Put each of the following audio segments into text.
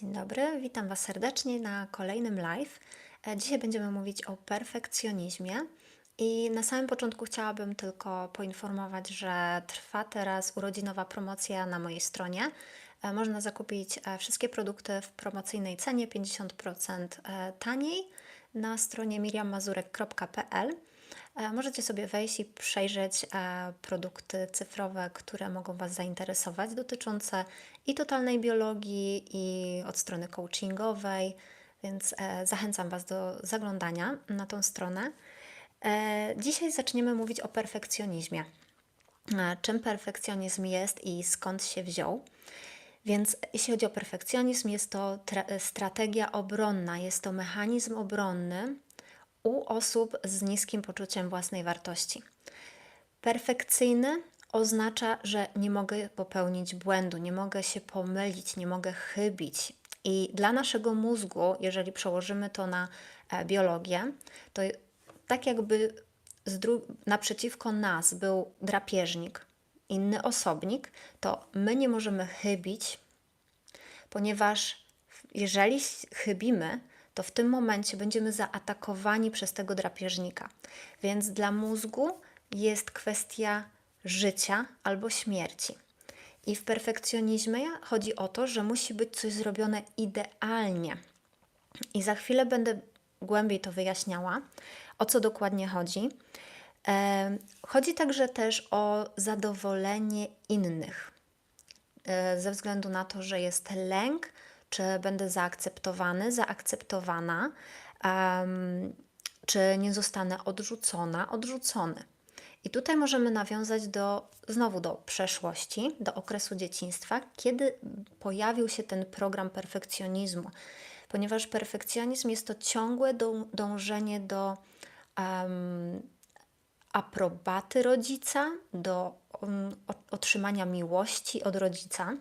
Dzień dobry, witam Was serdecznie na kolejnym live. E, Dzisiaj będziemy mówić o perfekcjonizmie i na samym początku chciałabym tylko poinformować, że trwa teraz urodzinowa promocja na mojej stronie. E, Można zakupić e, wszystkie produkty w promocyjnej cenie 50% e, taniej na stronie miriammazurek.pl. E, Możecie sobie wejść i przejrzeć e, produkty cyfrowe, które mogą Was zainteresować, dotyczące i totalnej biologii, i od strony coachingowej, więc e, zachęcam Was do zaglądania na tą stronę. Dzisiaj zaczniemy mówić o perfekcjonizmie. Czym perfekcjonizm jest i skąd się wziął? Więc jeśli chodzi o perfekcjonizm, jest to tra- strategia obronna, jest to mechanizm obronny u osób z niskim poczuciem własnej wartości. Perfekcyjny oznacza, że nie mogę popełnić błędu, nie mogę się pomylić, nie mogę chybić. I dla naszego mózgu, jeżeli przełożymy to na e, biologię, to tak jakby naprzeciwko nas był drapieżnik, inny osobnik, to my nie możemy chybić, ponieważ jeżeli chybimy, to w tym momencie będziemy zaatakowani przez tego drapieżnika. Więc dla mózgu jest kwestia życia albo śmierci. I w perfekcjonizmie chodzi o to, że musi być coś zrobione idealnie. I za chwilę będę głębiej to wyjaśniała, o co dokładnie chodzi. Chodzi także też o zadowolenie innych e, ze względu na to, że jest lęk, czy będę zaakceptowany, zaakceptowana, em, czy nie zostanę odrzucona, odrzucony. I tutaj możemy nawiązać do, znowu do przeszłości, do okresu dzieciństwa, kiedy pojawił się ten program perfekcjonizmu, ponieważ perfekcjonizm jest to ciągłe dą- dążenie do em, aprobaty rodzica, do um, otrzymania miłości od rodzica,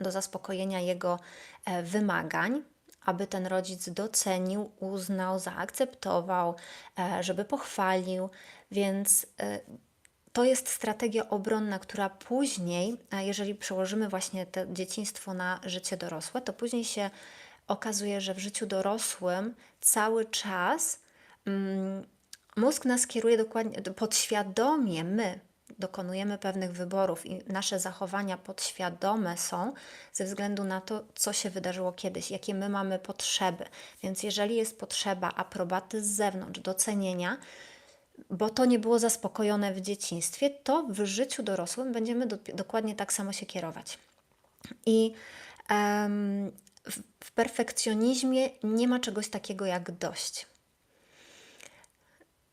do zaspokojenia jego e, wymagań, aby ten rodzic docenił, uznał, zaakceptował, e, żeby pochwalił. Więc e, to jest strategia obronna, która później, jeżeli przełożymy właśnie to dzieciństwo na życie dorosłe, to później się okazuje, że w życiu dorosłym cały czas mm, mózg nas kieruje dokładnie, podświadomie my dokonujemy pewnych wyborów i nasze zachowania podświadome są ze względu na to, co się wydarzyło kiedyś, jakie my mamy potrzeby. Więc jeżeli jest potrzeba aprobaty z zewnątrz, docenienia, bo to nie było zaspokojone w dzieciństwie, to w życiu dorosłym będziemy do, dokładnie tak samo się kierować. I em, w, w perfekcjonizmie nie ma czegoś takiego jak dość.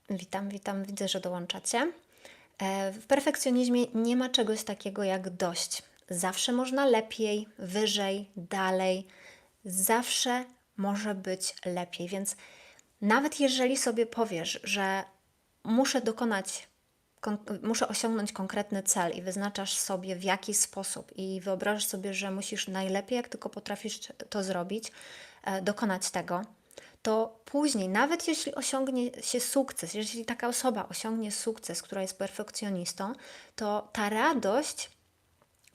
Witam, witam, widzę, że dołączacie. E, W perfekcjonizmie nie ma czegoś takiego jak dość. Zawsze można lepiej, wyżej, dalej. Zawsze może być lepiej. Więc nawet jeżeli sobie powiesz, że muszę dokonać, kon- muszę osiągnąć konkretny cel i wyznaczasz sobie w jaki sposób i wyobrażasz sobie, że musisz najlepiej, jak tylko potrafisz to zrobić, e, dokonać tego, to później, nawet jeśli osiągnie się sukces, jeśli taka osoba osiągnie sukces, która jest perfekcjonistą, to ta radość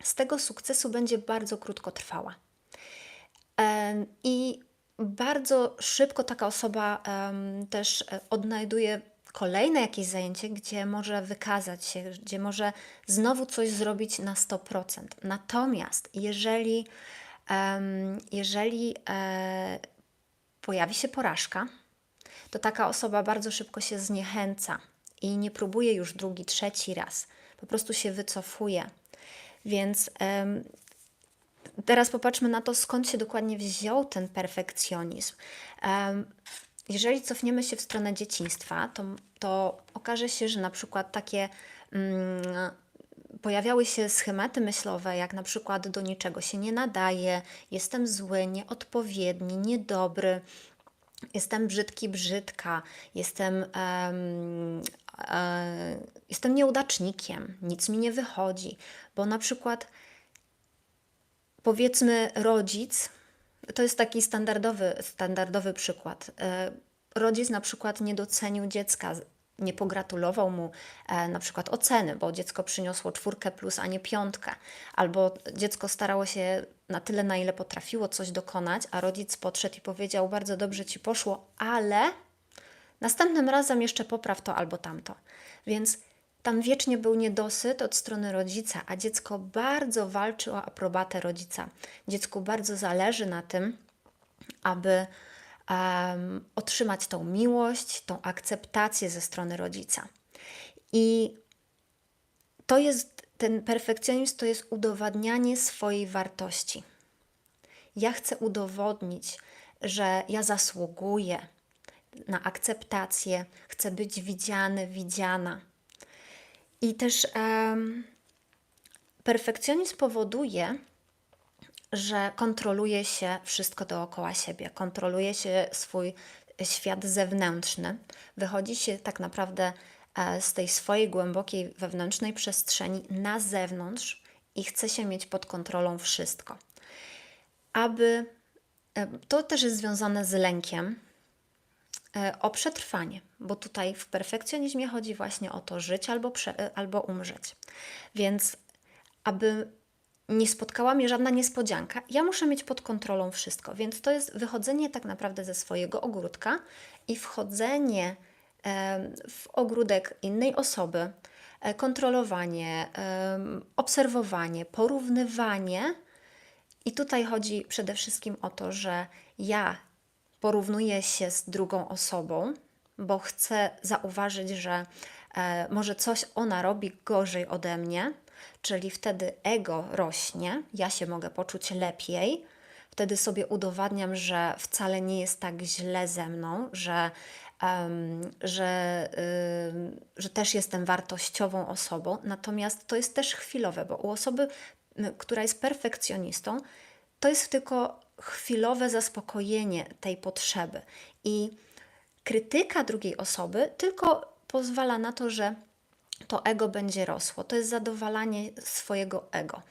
z tego sukcesu będzie bardzo krótko trwała. I bardzo szybko taka osoba też e, odnajduje kolejne jakieś zajęcie, gdzie może wykazać się, gdzie może znowu coś zrobić na 100%. Natomiast jeżeli, jeżeli e, pojawi się porażka, to taka osoba bardzo szybko się zniechęca i nie próbuje już drugi, trzeci raz. Po prostu się wycofuje. Więc em, teraz popatrzmy na to, skąd się dokładnie wziął ten perfekcjonizm. Em, jeżeli cofniemy się w stronę dzieciństwa, to, to okaże się, że na przykład takie mm, pojawiały się schematy myślowe, jak na przykład do niczego się nie nadaje, jestem zły, nieodpowiedni, niedobry, jestem brzydki, brzydka, jestem, em, e, jestem nieudacznikiem, nic mi nie wychodzi, bo na przykład powiedzmy rodzic, to jest taki standardowy, standardowy przykład. E, Rodzic na przykład nie docenił dziecka, nie pogratulował mu e, na przykład oceny, bo dziecko przyniosło czwórkę plus, a nie piątkę, albo dziecko starało się na tyle, na ile potrafiło coś dokonać, a rodzic podszedł i powiedział: Bardzo dobrze ci poszło, ale następnym razem jeszcze popraw to albo tamto. Więc tam wiecznie był niedosyt od strony rodzica, a dziecko bardzo walczy o aprobatę rodzica. Dziecku bardzo zależy na tym, aby um, otrzymać tą miłość, tą akceptację ze strony rodzica. I to jest, ten perfekcjonizm to jest udowadnianie swojej wartości. Ja chcę udowodnić, że ja zasługuję na akceptację, chcę być widziany, widziana. I też um, perfekcjonizm powoduje, że kontroluje się wszystko dookoła siebie, kontroluje się swój świat zewnętrzny, wychodzi się tak naprawdę e, z tej swojej głębokiej wewnętrznej przestrzeni na zewnątrz i chce się mieć pod kontrolą wszystko. Aby e, to też jest związane z lękiem e, o przetrwanie, bo tutaj w perfekcjonizmie chodzi właśnie o to żyć albo, prze, albo umrzeć. Więc aby nie spotkała mnie żadna niespodzianka. Ja muszę mieć pod kontrolą wszystko, więc to jest wychodzenie tak naprawdę ze swojego ogródka i wchodzenie w ogródek innej osoby, e, kontrolowanie, obserwowanie, porównywanie. I tutaj chodzi przede wszystkim o to, że ja porównuję się z drugą osobą, bo chcę zauważyć, że e, może coś ona robi gorzej ode mnie, czyli wtedy ego rośnie, ja się mogę poczuć lepiej, wtedy sobie udowadniam, że wcale nie jest tak źle ze mną, że, um, że, że też jestem wartościową osobą. Natomiast to jest też chwilowe, bo u osoby, która jest perfekcjonistą, to jest tylko chwilowe zaspokojenie tej potrzeby. I krytyka drugiej osoby tylko pozwala na to, że to ego będzie rosło. To jest zadowalanie swojego ego.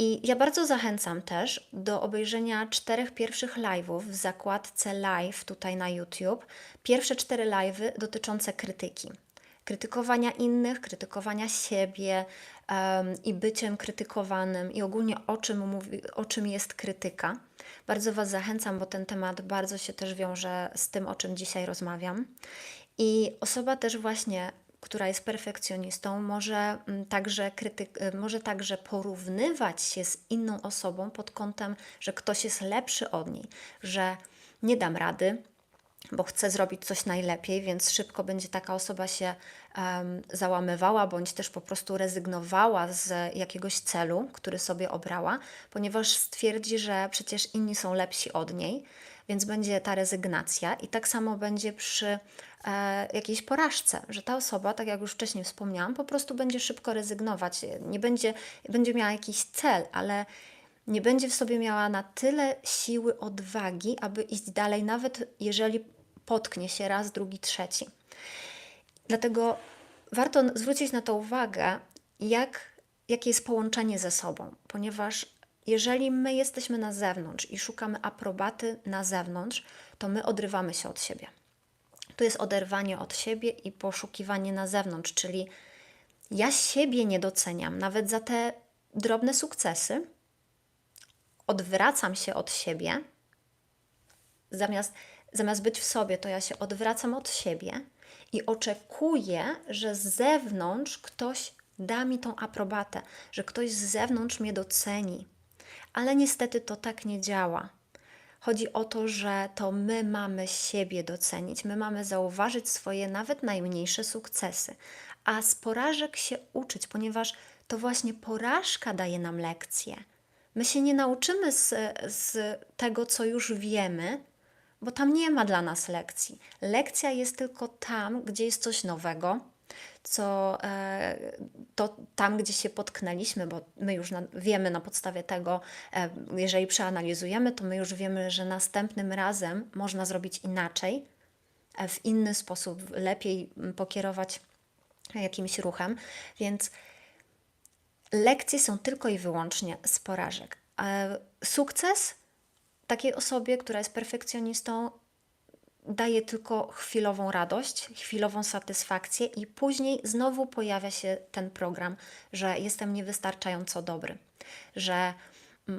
I ja bardzo zachęcam też do obejrzenia czterech pierwszych live'ów w zakładce live tutaj na YouTube. Pierwsze cztery live'y dotyczące krytyki. Krytykowania innych, krytykowania siebie um, i byciem krytykowanym i ogólnie o czym, mówi, o czym jest krytyka. Bardzo Was zachęcam, bo ten temat bardzo się też wiąże z tym, o czym dzisiaj rozmawiam. I osoba też właśnie która jest perfekcjonistą, może mm, także, krytyk, y, może także porównywać się z inną osobą pod kątem, że ktoś jest lepszy od niej, że nie dam rady, bo chcę zrobić coś najlepiej, więc szybko będzie taka osoba się um, załamywała, bądź też po prostu rezygnowała z jakiegoś celu, który sobie obrała, ponieważ stwierdzi, że przecież inni są lepsi od niej, więc będzie ta rezygnacja, i tak samo będzie przy e, jakiejś porażce, że ta osoba, tak jak już wcześniej wspomniałam, po prostu będzie szybko rezygnować, nie będzie, będzie miała jakiś cel, ale nie będzie w sobie miała na tyle siły, odwagi, aby iść dalej, nawet jeżeli potknie się raz, drugi, trzeci. Dlatego warto zwrócić na to uwagę, jak, jakie jest połączenie ze sobą, ponieważ jeżeli my jesteśmy na zewnątrz i szukamy aprobaty na zewnątrz, to my odrywamy się od siebie. To jest oderwanie od siebie i poszukiwanie na zewnątrz, czyli ja siebie nie doceniam, nawet za te drobne sukcesy. Odwracam się od siebie. Zamiast, zamiast być w sobie, to ja się odwracam od siebie i oczekuję, że z zewnątrz ktoś da mi tą aprobatę, że ktoś z zewnątrz mnie doceni. Ale niestety to tak nie działa. Chodzi o to, że to my mamy siebie docenić, my mamy zauważyć swoje nawet najmniejsze sukcesy, a z porażek się uczyć, ponieważ to właśnie porażka daje nam lekcje. My się nie nauczymy z, z tego, co już wiemy, bo tam nie ma dla nas lekcji. Lekcja jest tylko tam, gdzie jest coś nowego, co e, to tam, gdzie się potknęliśmy, bo my już na, wiemy na podstawie tego, e, jeżeli przeanalizujemy, to my już wiemy, że następnym razem można zrobić inaczej, e, w inny sposób, lepiej pokierować jakimś ruchem, więc lekcje są tylko i wyłącznie z porażek. Sukces takiej osobie, która jest perfekcjonistą, daje tylko chwilową radość, chwilową satysfakcję, i później znowu pojawia się ten program, że jestem niewystarczająco dobry, że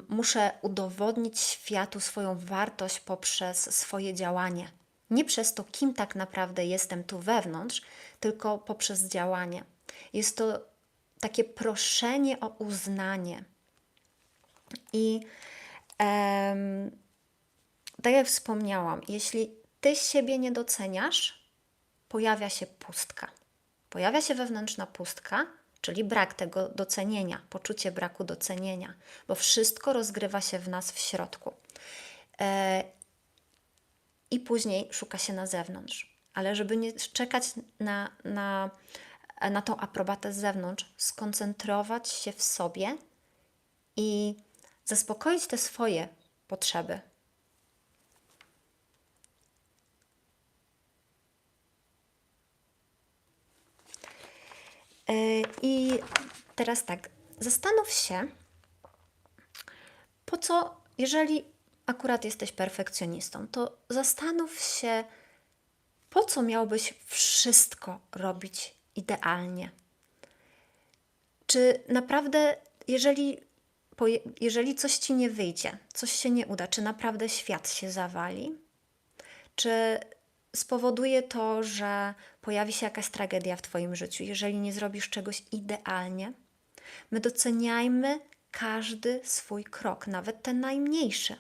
muszę udowodnić światu swoją wartość poprzez swoje działanie. Nie przez to, kim tak naprawdę jestem tu wewnątrz, tylko poprzez działanie. Jest to takie proszenie o uznanie. I em, tak jak wspomniałam, jeśli ty siebie nie doceniasz, pojawia się pustka. Pojawia się wewnętrzna pustka, czyli brak tego docenienia, poczucie braku docenienia, bo wszystko rozgrywa się w nas w środku. E, I później szuka się na zewnątrz. Ale żeby nie czekać na, na, na tą aprobatę z zewnątrz, skoncentrować się w sobie i zaspokoić te swoje potrzeby, E, I teraz tak, zastanów się, po co, jeżeli akurat jesteś perfekcjonistą, to zastanów się, po co miałbyś wszystko robić idealnie. Czy naprawdę, jeżeli, jeżeli coś ci nie wyjdzie, coś się nie uda, czy naprawdę świat się zawali? Czy spowoduje to, że pojawi się jakaś tragedia w Twoim życiu, jeżeli nie zrobisz czegoś idealnie. My doceniajmy każdy swój krok, nawet ten najmniejszy.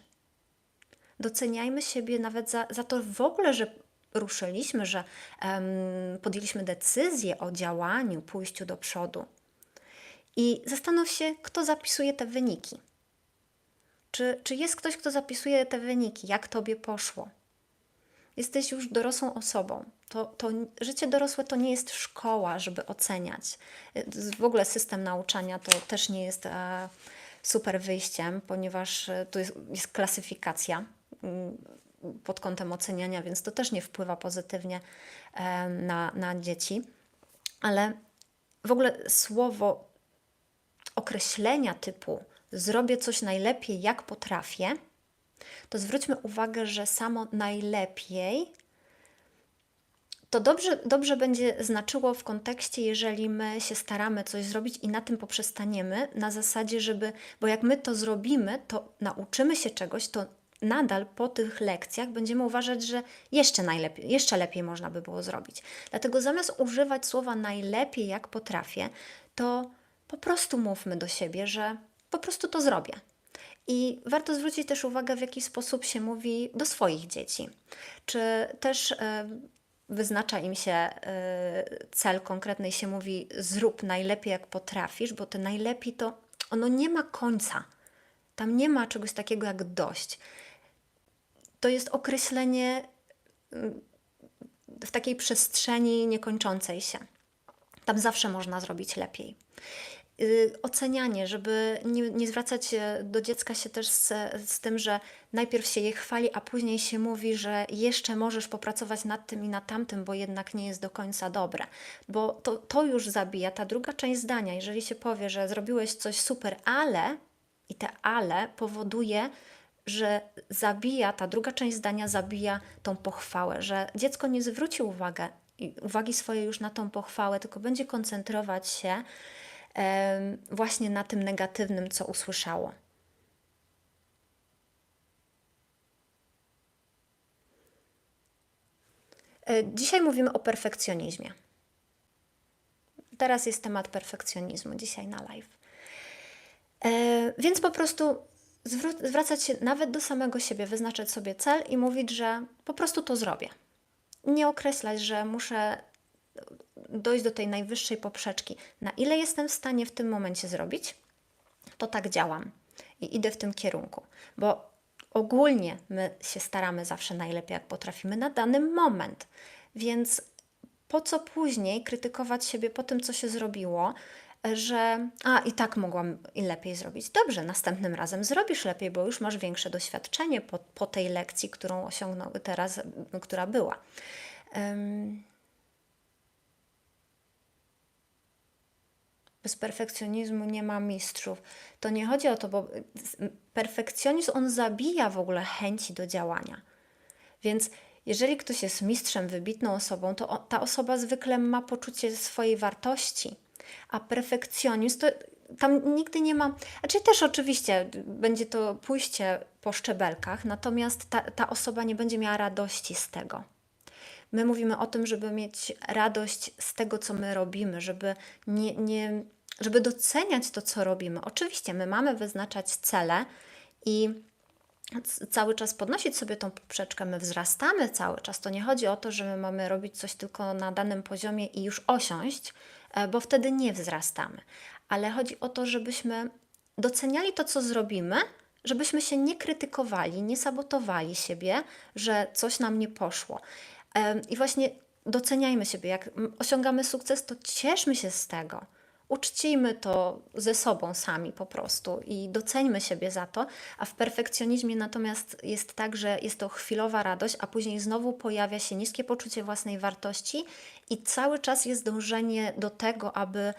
Doceniajmy siebie nawet za, za to w ogóle, że ruszyliśmy, że podjęliśmy decyzję o działaniu, pójściu do przodu. I zastanów się, kto zapisuje te wyniki. Czy, czy jest ktoś, kto zapisuje te wyniki, jak tobie poszło? jesteś już dorosłą osobą. To, to życie dorosłe to nie jest szkoła, żeby oceniać. W ogóle system nauczania to też nie jest e, super wyjściem, ponieważ e, tu jest, jest klasyfikacja mm, pod kątem oceniania, więc to też nie wpływa pozytywnie e, na, na dzieci. Ale w ogóle słowo określenia typu zrobię coś najlepiej, jak potrafię, to zwróćmy uwagę, że samo najlepiej to dobrze, dobrze będzie znaczyło w kontekście, jeżeli my się staramy coś zrobić i na tym poprzestaniemy, na zasadzie, żeby, bo jak my to zrobimy, to nauczymy się czegoś, to nadal po tych lekcjach będziemy uważać, że jeszcze najlepiej, jeszcze lepiej można by było zrobić. Dlatego zamiast używać słowa najlepiej jak potrafię, to po prostu mówmy do siebie, że po prostu to zrobię. I warto zwrócić też uwagę, w jaki sposób się mówi do swoich dzieci. Czy też e, wyznacza im się e, cel konkretny i się mówi zrób najlepiej jak potrafisz, bo to najlepiej to ono nie ma końca. Tam nie ma czegoś takiego jak dość. To jest określenie mm, w takiej przestrzeni niekończącej się. Tam zawsze można zrobić lepiej. Y, ocenianie, żeby nie, nie zwracać do dziecka się też z, z tym, że najpierw się je chwali, a później się mówi, że jeszcze możesz popracować nad tym i nad tamtym, bo jednak nie jest do końca dobre. Bo to, to już zabija ta druga część zdania. Jeżeli się powie, że zrobiłeś coś super, ale i te ale powoduje, że zabija, ta druga część zdania zabija tą pochwałę, że dziecko nie zwróci uwagę, uwagi swojej już na tą pochwałę, tylko będzie koncentrować się właśnie na tym negatywnym, co usłyszało. E, dzisiaj mówimy o perfekcjonizmie. Teraz jest temat perfekcjonizmu, dzisiaj na live. E, więc po prostu zwracać się nawet do samego siebie, wyznaczać sobie cel i mówić, że po prostu to zrobię. Nie określać, że muszę dojść do tej najwyższej poprzeczki, na ile jestem w stanie w tym momencie zrobić, to tak działam i idę w tym kierunku, bo ogólnie my się staramy zawsze najlepiej, jak potrafimy na dany moment, więc po co później krytykować siebie po tym, co się zrobiło, że a i tak mogłam i lepiej zrobić. Dobrze, następnym razem zrobisz lepiej, bo już masz większe doświadczenie po, po tej lekcji, którą osiągnął teraz, która była. Bez perfekcjonizmu nie ma mistrzów. To nie chodzi o to, bo perfekcjonizm on zabija w ogóle chęci do działania. Więc Jeżeli ktoś jest mistrzem, wybitną osobą, to ta osoba zwykle ma poczucie swojej wartości, a perfekcjonizm to tam nigdy nie ma. Znaczy też oczywiście będzie to pójście po szczebelkach, natomiast ta, ta osoba nie będzie miała radości z tego. My mówimy o tym, żeby mieć radość z tego, co my robimy, żeby, nie, nie, żeby doceniać to, co robimy. Oczywiście, my mamy wyznaczać cele i cały czas podnosić sobie tą poprzeczkę, my wzrastamy cały czas. To nie chodzi o to, że my mamy robić coś tylko na danym poziomie i już osiąść, bo wtedy nie wzrastamy. Ale chodzi o to, żebyśmy doceniali to, co zrobimy, żebyśmy się nie krytykowali, nie sabotowali siebie, że coś nam nie poszło. Em, I właśnie doceniajmy siebie. Jak osiągamy sukces, to cieszmy się z tego. Uczcijmy to ze sobą sami po prostu i doceńmy siebie za to. A w perfekcjonizmie natomiast jest tak, że jest to chwilowa radość, a później znowu pojawia się niskie poczucie własnej wartości i cały czas jest dążenie do tego, aby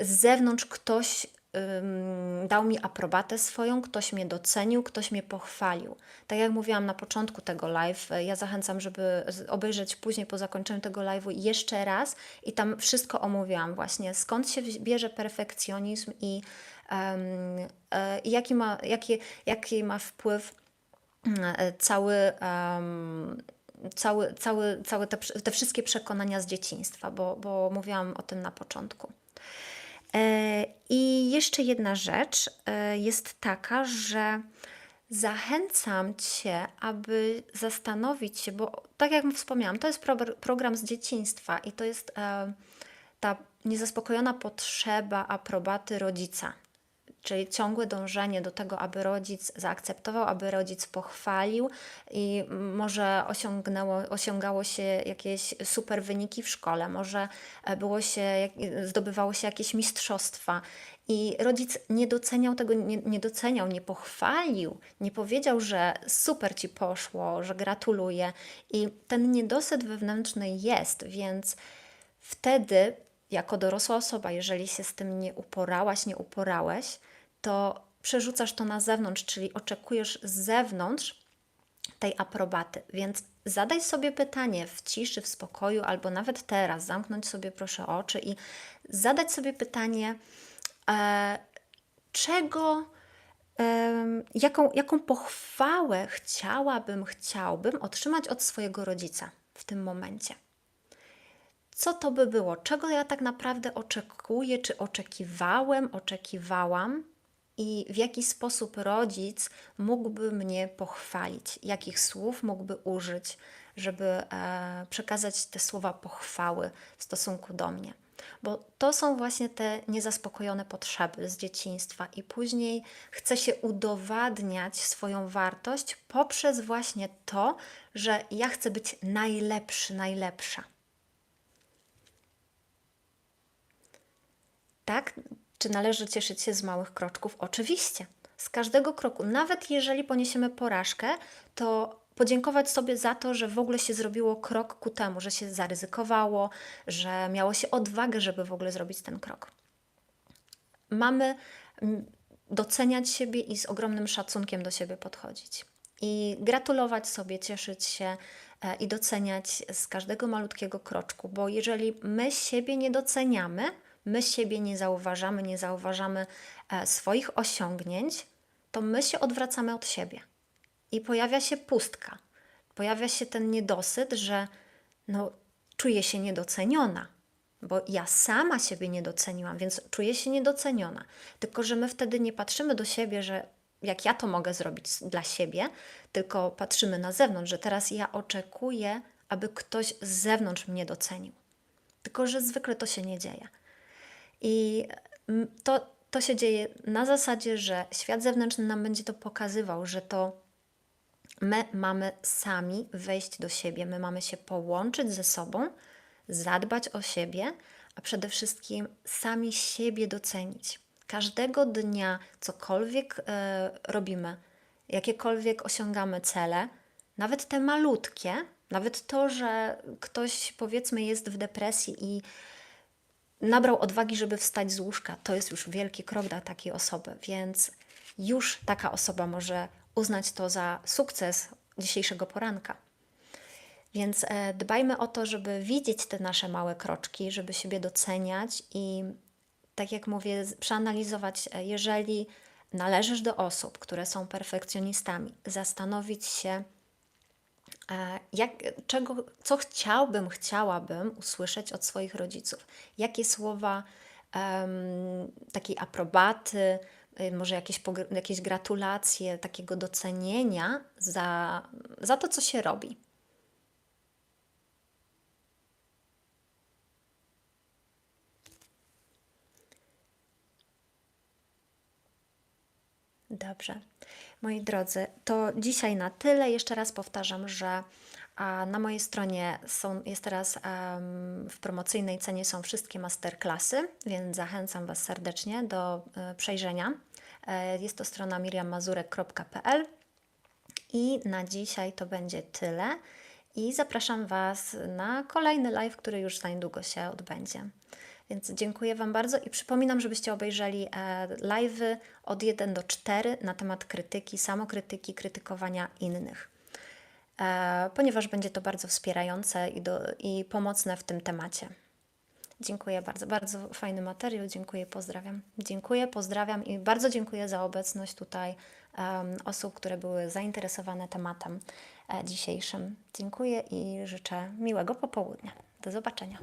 z zewnątrz ktoś dał mi aprobatę swoją, ktoś mnie docenił, ktoś mnie pochwalił. Tak jak mówiłam na początku tego live, e, ja zachęcam, żeby obejrzeć później po zakończeniu tego live'u jeszcze raz i tam wszystko omówiłam właśnie, skąd się bierze perfekcjonizm i e, i jaki, ma, jaki, jaki ma wpływ mm, e, cały, em, cały, cały, całe te, te wszystkie przekonania z dzieciństwa, bo, bo mówiłam o tym na początku. E, I jeszcze jedna rzecz e, jest taka, że zachęcam Cię, aby zastanowić się, bo tak jak wspomniałam, to jest pro, program z dzieciństwa i to jest e, ta niezaspokojona potrzeba aprobaty rodzica. Czyli ciągłe dążenie do tego, aby rodzic zaakceptował, aby rodzic pochwalił i może osiągnęło, osiągało się jakieś super wyniki w szkole, może e, było się, zdobywało się jakieś mistrzostwa. I rodzic nie doceniał tego, nie, nie doceniał, nie pochwalił, nie powiedział, że super ci poszło, że gratuluję. I ten niedosyt wewnętrzny jest, więc wtedy, jako dorosła osoba, jeżeli się z tym nie uporałaś, nie uporałeś, to przerzucasz to na zewnątrz, czyli oczekujesz z zewnątrz tej aprobaty. Więc zadaj sobie pytanie w ciszy, w spokoju, albo nawet teraz, zamknąć sobie proszę oczy i zadać sobie pytanie, e, czego, jaką, jaką pochwałę chciałabym, chciałbym otrzymać od swojego rodzica w tym momencie co to by było? Czego ja tak naprawdę oczekuję, czy oczekiwałem, oczekiwałam i w jaki sposób rodzic mógłby mnie pochwalić? Jakich słów mógłby użyć, żeby e, przekazać te słowa pochwały w stosunku do mnie? Bo to są właśnie te niezaspokojone potrzeby z dzieciństwa, i później chce się udowadniać swoją wartość poprzez właśnie to, że ja chcę być najlepszy, najlepsza. Tak? Czy należy cieszyć się z małych kroczków? Oczywiście. Z każdego kroku, nawet jeżeli poniesiemy porażkę, to podziękować sobie za to, że w ogóle się zrobiło krok ku temu, że się zaryzykowało, że miało się odwagę, żeby w ogóle zrobić ten krok. Mamy mm, doceniać siebie i z ogromnym szacunkiem do siebie podchodzić. I gratulować sobie, cieszyć się e, i doceniać z każdego malutkiego kroczku, bo jeżeli my siebie nie doceniamy, my siebie nie zauważamy, nie zauważamy e, swoich osiągnięć, to my się odwracamy od siebie i pojawia się pustka. Pojawia się ten niedosyt, że no, czuję się niedoceniona, bo ja sama siebie nie doceniłam, więc czuję się niedoceniona. Tylko, że my wtedy nie patrzymy do siebie, że jak ja to mogę zrobić dla siebie, tylko patrzymy na zewnątrz, że teraz ja oczekuję, aby ktoś z zewnątrz mnie docenił. Tylko, że zwykle to się nie dzieje. I mm, to, to się dzieje na zasadzie, że świat zewnętrzny nam będzie to pokazywał, że to my mamy sami wejść do siebie, my mamy się połączyć ze sobą, zadbać o siebie, a przede wszystkim sami siebie docenić. Każdego dnia, cokolwiek e, robimy, jakiekolwiek osiągamy cele, nawet te malutkie, nawet to, że ktoś powiedzmy jest w depresji i nabrał odwagi, żeby wstać z łóżka, to jest już wielki krok dla takiej osoby, więc już taka osoba może uznać to za sukces dzisiejszego poranka. Więc e, dbajmy o to, żeby widzieć te nasze małe kroczki, żeby siebie doceniać i tak jak mówię, przeanalizować, e, jeżeli należysz do osób, które są perfekcjonistami, zastanowić się, jak, czego, co chciałbym, chciałabym usłyszeć od swoich rodziców. Jakie słowa em, takiej aprobaty, y, może jakieś, jakieś gratulacje, takiego docenienia za, za to, co się robi. Dobrze. Moi drodzy, to dzisiaj na tyle. Jeszcze raz powtarzam, że na mojej stronie są, jest teraz w promocyjnej cenie są wszystkie masterclassy, więc zachęcam Was serdecznie do e, przejrzenia. E, jest to strona miriammazurek.pl i na dzisiaj to będzie tyle. I zapraszam Was na kolejny live, który już za niedługo się odbędzie. Więc dziękuję Wam bardzo i przypominam, żebyście obejrzeli e, live'y od 1 do 4 na temat krytyki, samokrytyki, krytykowania innych. E, ponieważ będzie to bardzo wspierające i, do, i pomocne w tym temacie. Dziękuję bardzo. Bardzo fajny materiał. Dziękuję, pozdrawiam. Dziękuję, pozdrawiam i bardzo dziękuję za obecność tutaj em, osób, które były zainteresowane tematem e, dzisiejszym. Dziękuję i życzę miłego popołudnia. Do zobaczenia.